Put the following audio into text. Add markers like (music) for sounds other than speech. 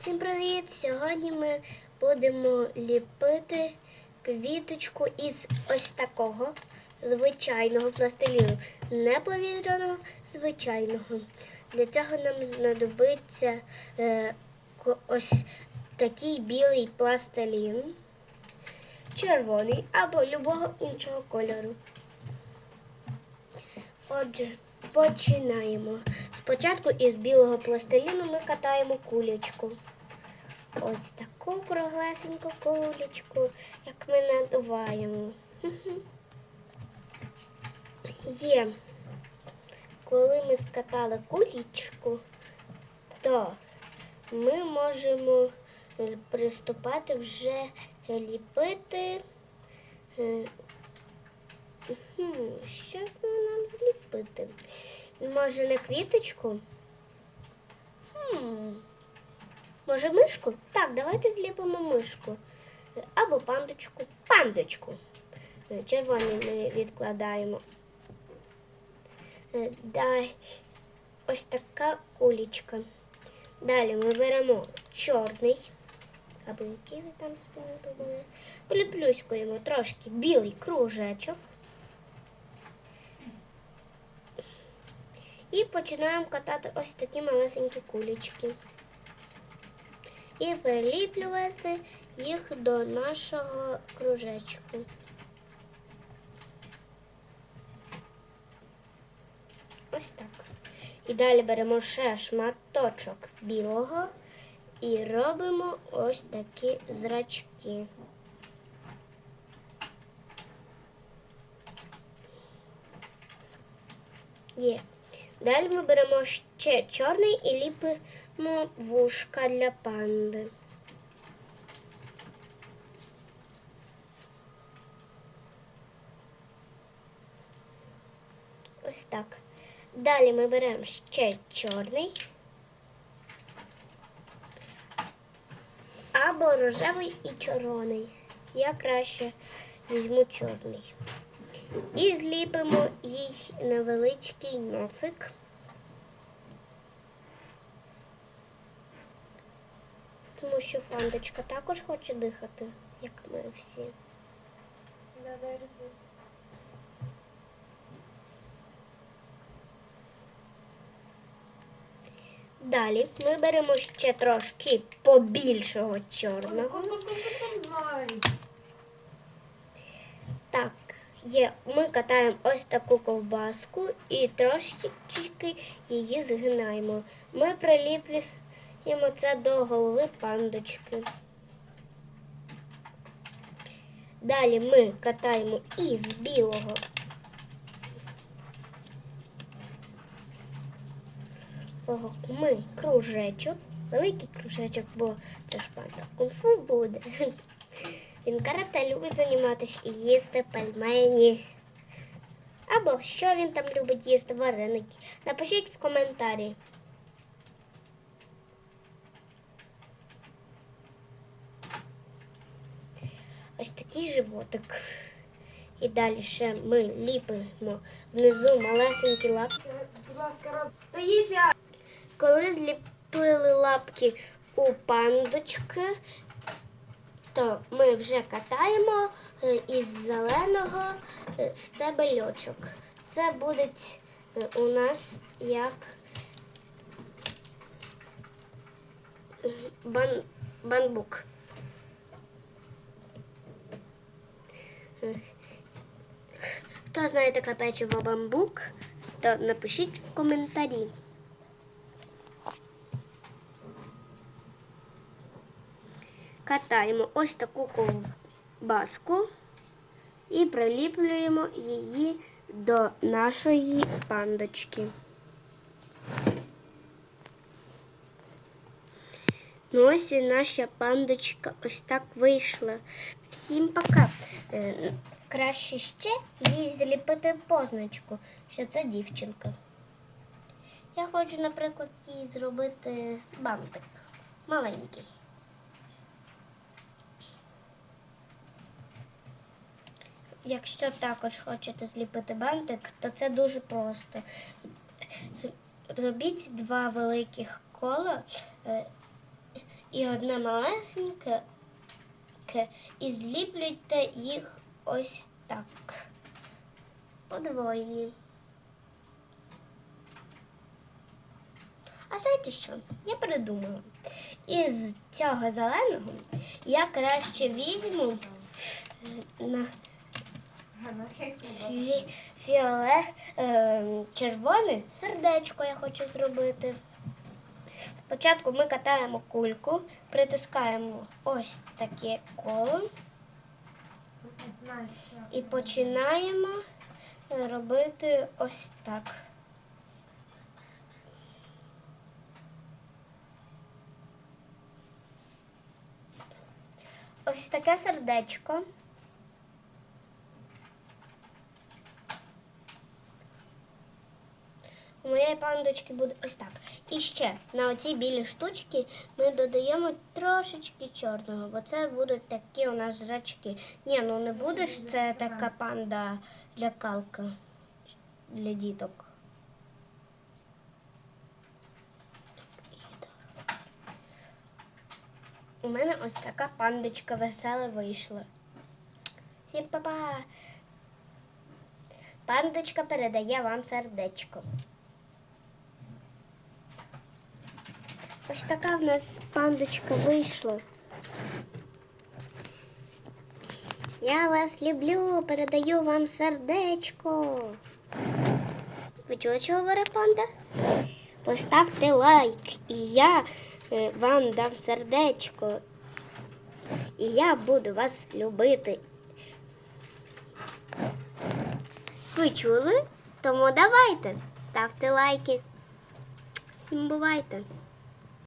Всім привіт! Сьогодні ми будемо ліпити квіточку із ось такого звичайного пластиліну. Не повітряного, звичайного. Для цього нам знадобиться е, ось такий білий пластилін, червоний або любого іншого кольору. Отже, починаємо. Спочатку із білого пластиліну ми катаємо кулечку. Ось таку круглесеньку кулечку, як ми надуваємо. (laughs) Є. Коли ми скатали кулечку, то ми можемо приступати вже ліпити. е, що зліпити? Може, не квіточку? Хм. Може, мишку? Так, давайте зліпимо мишку. Або пандочку. Пандочку. Червоний ми відкладаємо. Дай ось така кулічка. Далі ми беремо чорний. Або який ви там собі думали. Поліплюськуємо трошки білий кружечок. І починаємо катати ось такі малесенькі кулечки. І приліплювати їх до нашого кружечку. Ось так. І далі беремо ще шматочок білого і робимо ось такі зрачки. Є. Далі ми беремо ще чорний і ліпимо вушка для панди. Ось так. Далі ми беремо ще чорний. Або рожевий і червоний. Я краще візьму чорний. І зліпимо їй невеличкий носик. Тому що пандочка також хоче дихати, як ми всі. Далі ми беремо ще трошки побільшого чорного. Так, є. Ми катаємо ось таку ковбаску і трошечки її згинаємо. Ми приліплюємо це до голови пандочки. Далі ми катаємо із білого. Ми кружечок, великий кружечок, бо це ж панда кунг-фу буде. (laughs) Він карате любить займатися і їсти пельмені. Або що він там любить їсти вареники. Напишіть в коментарі. Ось такий животик. І далі ще ми ліпимо внизу малесенькі лапки. Будь ласка. Коли зліпили лапки у пандочки, то ми вже катаємо е, із зеленого е, стебельочок. Це буде е, у нас як бан, банбук. Е, Хто знає таке печиво бамбук, то напишіть в коментарі. Катаємо ось таку ковбаску і приліплюємо її до нашої пандочки. Ну ось і наша пандочка ось так вийшла. Всім пока. Е, Краще ще їй зліпити позначку, що це дівчинка. Я хочу, наприклад, їй зробити бантик маленький. Якщо також хочете зліпити бантик, то це дуже просто. Робіть два великих кола е, і одне малесеньке, ке, і зліплюйте їх ось так. Подвойні. А знаєте що? Я придумала. Із цього зеленого я краще візьму е, на фіоле, е, червоне сердечко я хочу зробити. Спочатку ми катаємо кульку, притискаємо ось таке коло і починаємо робити ось так. Ось таке сердечко. У моєї пандочки буде ось так. І ще на оці білі штучки ми додаємо трошечки чорного, бо це будуть такі у нас зрачки. Ні, ну не будеш це така панда лякалка для діток. У мене ось така пандочка весела вийшла. Всім па-па! Пандочка передає вам сердечко. Ось така в нас пандочка вийшла. Я вас люблю, передаю вам сердечко. Ви чули, що говорить панда? Поставте лайк, і я е, вам дам сердечко. І я буду вас любити. Ви чули? Тому давайте, ставте лайки. Всім бувайте!